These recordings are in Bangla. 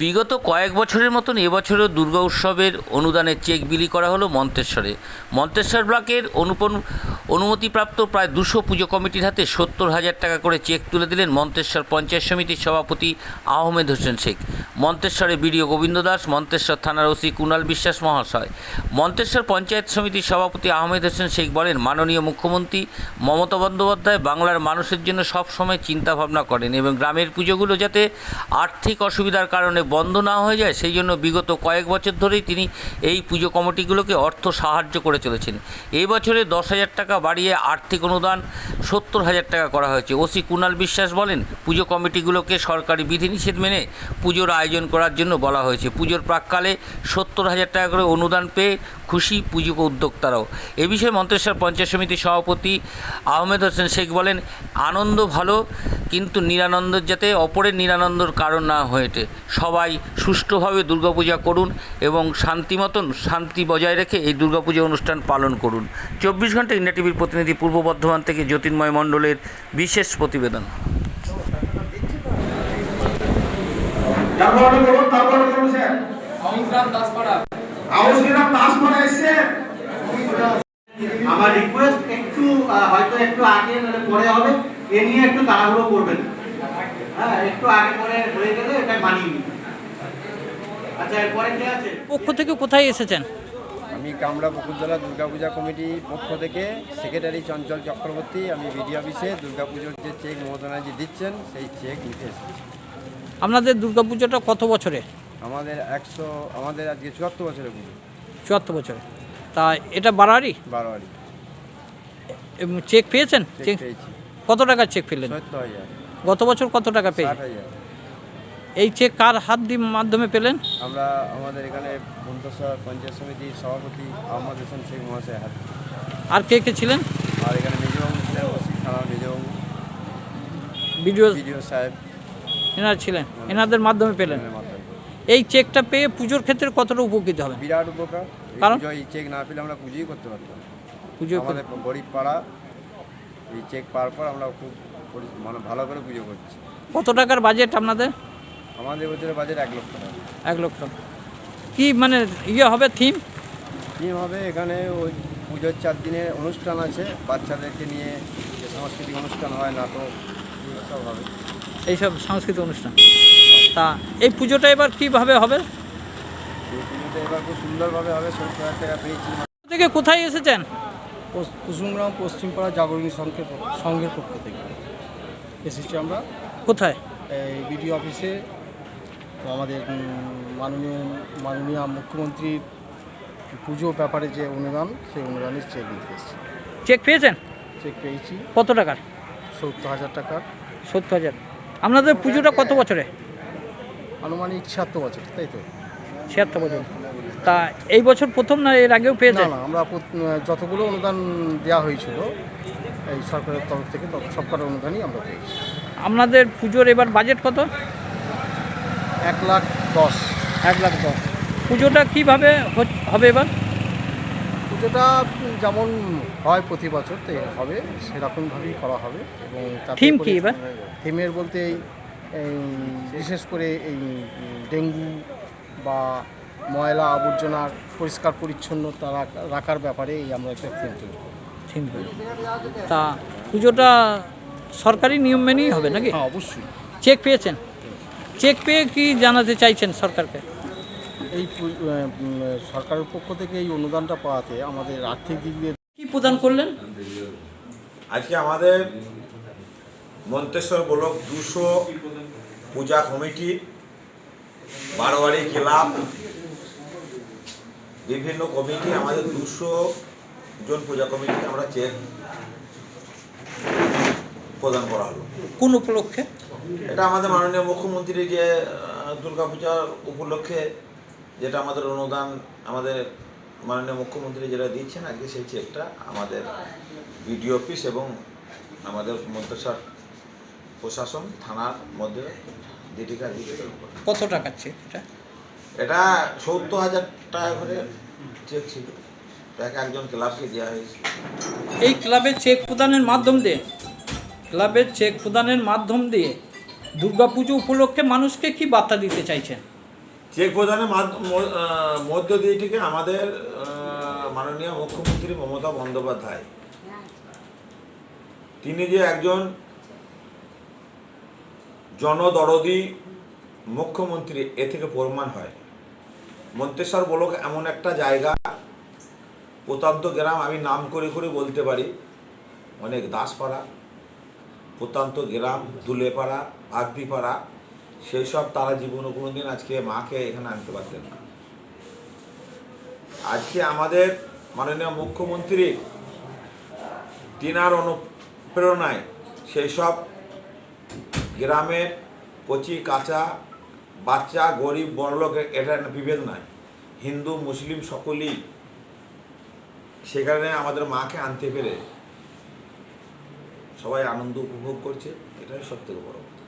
বিগত কয়েক বছরের মতন এবছরও দুর্গা উৎসবের অনুদানের চেক বিলি করা হলো মন্তেশ্বরে। মন্তেশ্বর ব্লকের অনুপন অনুমতিপ্রাপ্ত প্রায় দুশো পুজো কমিটির হাতে সত্তর হাজার টাকা করে চেক তুলে দিলেন মন্তেশ্বর পঞ্চায়েত সমিতির সভাপতি আহমেদ হোসেন শেখ। মন্তেশ্বরে বিডিও গোবিন্দ দাস, মন্তেশ্বর থানার ওসি কুণাল বিশ্বাস মহাশয়। মন্তেশ্বর পঞ্চায়েত সমিতির সভাপতি আহমেদ হোসেন শেখ বলেন, মাননীয় মুখ্যমন্ত্রী মমতা বন্দ্যোপাধ্যায় বাংলার মানুষের জন্য সবসময় চিন্তাভাবনা করেন এবং গ্রামের পুজোগুলো যাতে আর্থিক অসুবিধার কারণে বন্ধ না হয়ে যায়, সেই জন্য বিগত কয়েক বছর ধরেই তিনি এই পুজো কমিটিগুলোকে অর্থ সাহায্য করে চলেছেন। এই বছরে দশ হাজার টাকা বাড়িয়ে আর্থিক অনুদান সত্তর হাজার টাকা করা হয়েছে। ওসি কুণাল বিশ্বাস বলেন, পুজো কমিটিগুলোকে সরকারি বিধিনিষেধ মেনে পুজোর আয়োজন করার জন্য বলা হয়েছে। পুজোর প্রাককালে সত্তর হাজার টাকা করে অনুদান পেয়ে খুশি পুজো উদ্যোক্তারাও। এ বিষয়ে মন্ত্রেশ্বর পঞ্চায়েত সমিতির সভাপতি আহমেদ হোসেন শেখ বলেন আনন্দ ভালো কিন্তু নিরানন্দের যাতে অপরের নিরানন্দর কারণ না হয়ে ওঠে। সবাই সুষ্ঠুভাবে দুর্গাপূজা করুন এবং শান্তি মতন শান্তি বজায় রেখে এই দুর্গাপূজা অনুষ্ঠান পালন করুন। চব্বিশ ঘণ্টা ইন্ডিয়া টিভির প্রতিনিধি পূর্ব বর্ধমান থেকে জ্যোতির্ময় মণ্ডলের বিশেষ প্রতিবেদন। তারপরে তারপরে স্যার। দাসপাড়া। আউসগ্রাম দাসপাড়া এসছে আমার রিকোয়েস্ট একটু হয়তো একটু আগে নাহলে পরে হবে। এ নিয়ে একটু তাড়াহুড়ো করবেন। হ্যাঁ একটু আগে পরে হয়ে গেলে এটা মানিয়ে আচ্ছা এরপরে কে আছে? পক্ষ থেকে কোথায় এসেছেন? আমি কামরা বকুলতলা দুর্গাপূজা কমিটি পক্ষ থেকে সেক্রেটারি চঞ্চল চক্রবর্তী আমি বিডি অফিসে দুর্গাপুজোর যে চেক মমতা দিচ্ছেন সেই চেক নিতে এসেছি। আপনাদের দুর্গাপুজোটা কত বছরে আমাদের একশো আমাদের আজকে চুয়াত্তর বছরের পুজো। চুয়াত্তর বছরে। তা এটা বারোয়ারি? বারোয়ারি। চেক পেয়েছেন? চেক পেয়েছি। কত টাকার চেক পেলেন? সত্তর হাজার। গত বছর কত টাকা ষাট হাজার। এই চেক কার হাত দিয়ে মাধ্যমে পেলেন? আমরা আমাদের এখানে পঞ্চায়েত সমিতির সভাপতি আহমদ হোসেন শেখ মহাশয় হাত আর কে কে ছিলেন? আর এখানে মেজবাবু ছিলেন ওসি থানা মেজবাবু। ভিডিও বিডিও সাহেব। এনারা ছিলেন। এনাদের মাধ্যমে পেলেন। এই চেকটা পেয়ে পুজোর ক্ষেত্রে কতটা উপকৃত হবে? বিরাট উপকার। কারণ? এই চেক না পেলে আমরা পুজোই করতে পারতাম। পুজো আমাদের গরিব পাড়া এই চেক পাওয়ার পর আমরা খুব মানে ভালো করে পুজো করছি। কত টাকার বাজেট আপনাদের? আমাদের বছরের বাজেট এক লক্ষ টাকা। এক লক্ষ। টাকা কি মানে ইয়ে হবে থিম কী হবে এখানে ওই পুজোর চার দিনের অনুষ্ঠান আছে। বাচ্চাদেরকে নিয়ে যে সাংস্কৃতিক অনুষ্ঠান হয় নাটক এগুলো সব হবে। এইসব সাংস্কৃতিক অনুষ্ঠান। তা এই পুজোটা এবার কীভাবে হবে? পুজোটা এবার খুব সুন্দরভাবে হবে থেকে কোথায় এসেছেন? কুসুমগ্রাম পশ্চিমপাড়া জাগরণী সংঘের সংঘের পক্ষ থেকে। এসেছি আমরা। কোথায়? এই বিডিও অফিসে। তো আমাদের মাননীয় মাননীয় মুখ্যমন্ত্রীর পুজো ব্যাপারে যে অনুদান সেই অনুদানের চেক নিতে এসেছি। চেক পেয়েছেন? চেক পেয়েছি। কত টাকার? সত্তর হাজার টাকার। সত্তর হাজার। আপনাদের পুজোটা কত বছরে? আনুমানিক ছিয়াত্তর বছর তাই তো? ছিয়াত্তর বছর। তা এই বছর প্রথম না এর আগেও না পেয়েছেন না আমরা যতগুলো অনুদান দেওয়া হয়েছিল এই সরকারের তরফ থেকে সবকটা অনুদানই আমরা পেয়েছি। আপনাদের পুজোর এবার বাজেট কত? এক লাখ দশ। এক লাখ দশ। পুজোটা কীভাবে হবে এবার? পুজোটা যেমন হয় প্রতি বছর তো হবে সেরকমভাবেই করা হবে এবং Theme কি এবার? থিমের বলতে এই এই বিশেষ করে এই ডেঙ্গু বা ময়লা আবর্জনার পরিষ্কার পরিচ্ছন্নতা রাখ- রাখার ব্যাপারে এই আমরা একটা থিম তৈরি থিম তা পুজোটা সরকারি নিয়ম মেনেই হবে নাকি? হ্যাঁ অবশ্যই। চেক পেয়েছেন? চেক পেয়ে কি জানাতে চাইছেন সরকারকে? এই সরকারের পক্ষ থেকে এই অনুদানটা পাওয়াতে আমাদের আর্থিক দিক দিয়ে কি প্রদান করলেন? আজকে আমাদের মন্তেশ্বর ব্লক দুশো পূজা কমিটি বারোয়ারি ক্লাব বিভিন্ন কমিটি আমাদের দুশো জন পূজা কমিটিকে আমরা চেক প্রদান করা হলো। কোন উপলক্ষে? এটা আমাদের মাননীয় মুখ্যমন্ত্রী যে দুর্গাপূজার উপলক্ষে যেটা আমাদের অনুদান আমাদের মাননীয় মুখ্যমন্ত্রী যেটা দিচ্ছেন আজকে সেই চেকটা আমাদের বিডিও অফিস এবং আমাদের মন্তেশ্বর প্রশাসন থানার মধ্যে দিটিকা দিতে কত টাকার চেক এটা? এটা সত্তর হাজার টাকা করে চেক ছিল। এক একজন ক্লাবকে দেওয়া হয়েছে। এই ক্লাবের চেক প্রদানের মাধ্যম দিয়ে ক্লাবের চেক প্রদানের মাধ্যম দিয়ে দুর্গাপুজো উপলক্ষে মানুষকে কি বার্তা দিতে চাইছেন? চেক প্রদানের মাধ্য- দিয়ে আমাদের মাননীয় মুখ্যমন্ত্রী মমতা বন্দ্যোপাধ্যায়। তিনি যে একজন জনদরদি মুখ্যমন্ত্রী, এ থেকে প্রমাণ হয়। মন্তেশ্বর ব্লক, এমন একটা জায়গা প্রত্যন্ত গ্রাম, আমি নাম করে করে বলতে পারি, অনেক দাসপাড়া প্রত্যন্ত গ্রাম, দুলেপাড়া আগদিপাড়া সেই সব তারা জীবনে কোনো দিন আজকে মাকে এখানে আনতে পারতেন না আজকে আমাদের মাননীয় মুখ্যমন্ত্রী তিনার অনুপ্রেরণায় সেই সব গ্রামের কচি, কাঁচা বাচ্চা, গরিব বড়লোক এটা বিভেদ নাই হিন্দু, মুসলিম সকলেই সেখানে আমাদের মাকে আনতে পেরে সবাই আনন্দ উপভোগ করছে, এটাই সব থেকে বড় কথা।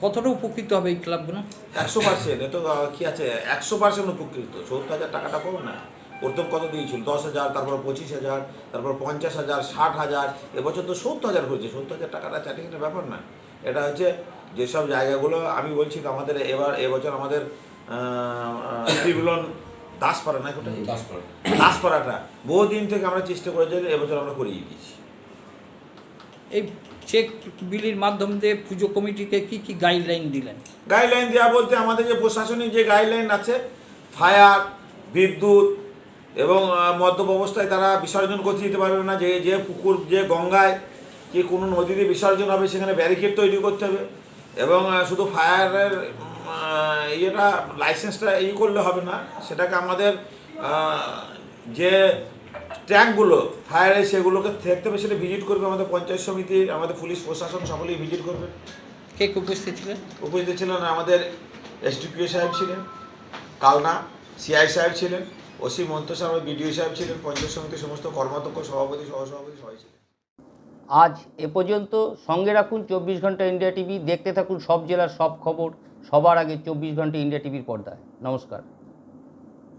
কতটা উপকৃত হবে এই ক্লাবগুলো? একশো পার্সেন্ট এ তো আহ, কি আছে একশো পার্সেন্ট উপকৃত। সত্তর হাজার টাকাটা কম না। প্রথম কত দিয়েছিল? দশ হাজার তারপর পঁচিশ হাজার তারপর পঞ্চাশ হাজার ষাট হাজার এবছর তো সত্তর হাজার হয়েছে। সত্তর হাজার টাকাটা চাটিংয়ের ব্যাপার না। এটা হচ্ছে যেসব জায়গাগুলো আমি বলছি তো আমাদের এবার এবছর আমাদের ত্রিভুলন দাসপাড়া না কোথায়? দাসপাড়া। দাসপাড়াটা। বহুদিন থেকে আমরা চেষ্টা করেছি এবছর আমরা করিয়ে দিয়েছি এই চেক বিলির মাধ্যম দিয়ে পুজো কমিটিকে কি কি গাইডলাইন দিলেন? গাইডলাইন দেওয়া বলতে আমাদের যে প্রশাসনিক যে গাইডলাইন আছে ফায়ার বিদ্যুৎ এবং মদ্যপ অবস্থায় তারা বিসর্জন করতে দিতে পারবে না। যে যে পুকুর, যে গঙ্গায় যে কোনো নদীতে বিসর্জন হবে, সেখানে ব্যারিকেড তৈরি করতে হবে। এবং শুধু ফায়ারের ইয়েটা লাইসেন্সটা ই করলে হবে না। সেটাকে আমাদের যে ট্যাঙ্কগুলো ফায়ারে সেগুলোকে দেখতে হবে সেটা ভিজিট করবে আমাদের পঞ্চায়েত সমিতি আমাদের পুলিশ প্রশাসন সকলেই ভিজিট করবে। কে কে উপস্থিত ছিলেন? উপস্থিত ছিলেন আমাদের এসডিপিও সাহেব ছিলেন কালনা সিআই সাহেব ছিলেন ওসি মন্ত সাহেব বিডিও সাহেব ছিলেন পঞ্চায়েত সমিতির সমস্ত কর্মাধ্যক্ষ সভাপতি সহসভাপতি সবাই ছিলেন। আজ এ পর্যন্ত সঙ্গে রাখুন চব্বিশ ঘণ্টা ইন্ডিয়া টিভি দেখতে থাকুন সব জেলার সব খবর সবার আগে চব্বিশ ঘণ্টা ইন্ডিয়া টিভির পর্দায়। নমস্কার।